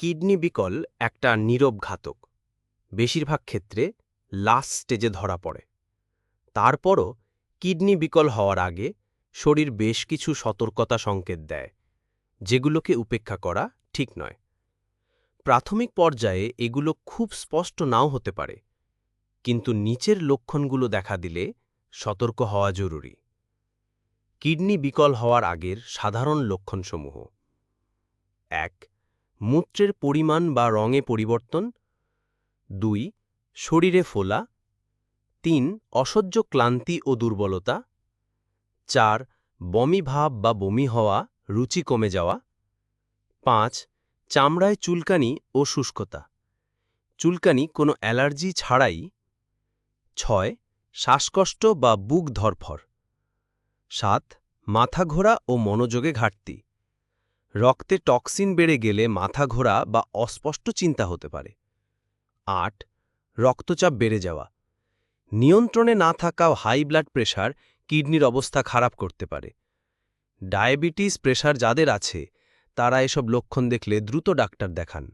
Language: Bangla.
কিডনি বিকল একটা নীরব ঘাতক। বেশিরভাগ ক্ষেত্রে লাস্ট স্টেজে ধরা পড়ে। তারপরও কিডনি বিকল হওয়ার আগে শরীর বেশ কিছু সতর্কতা সংকেত দেয়, যেগুলোকে উপেক্ষা করা ঠিক নয়। প্রাথমিক পর্যায়ে এগুলো খুব স্পষ্ট নাও হতে পারে, কিন্তু নিচের লক্ষণগুলো দেখা দিলে সতর্ক হওয়া জরুরি। কিডনি বিকল হওয়ার আগের সাধারণ লক্ষণসমূহ। এক মূত্রের পরিমাণ বা রঙে পরিবর্তন, দুই, শরীরে ফোলা, তিন, অসহ্য ক্লান্তি ও দুর্বলতা, চার, বমি ভাব বা বমি হওয়া, রুচি কমে যাওয়া, পাঁচ, চামড়ায় চুলকানি ও শুষ্কতা, চুলকানি কোনো অ্যালার্জি ছাড়াই, ছয়, শ্বাসকষ্ট বা বুক ধরফর, সাত, মাথা ঘোরা ও মনোযোগে ঘাটতি। রক্তে টক্সিন বেড়ে গেলে মাথা ঘোরা বা অস্পষ্ট চিন্তা হতে পারে। আট, রক্তচাপ বেড়ে যাওয়া। নিয়ন্ত্রণে না থাকাও হাই ব্লাড প্রেশার কিডনির অবস্থা খারাপ করতে পারে। ডায়াবেটিস প্রেশার যাদের আছে, তারা এসব লক্ষণ দেখলে দ্রুত ডাক্তার দেখান।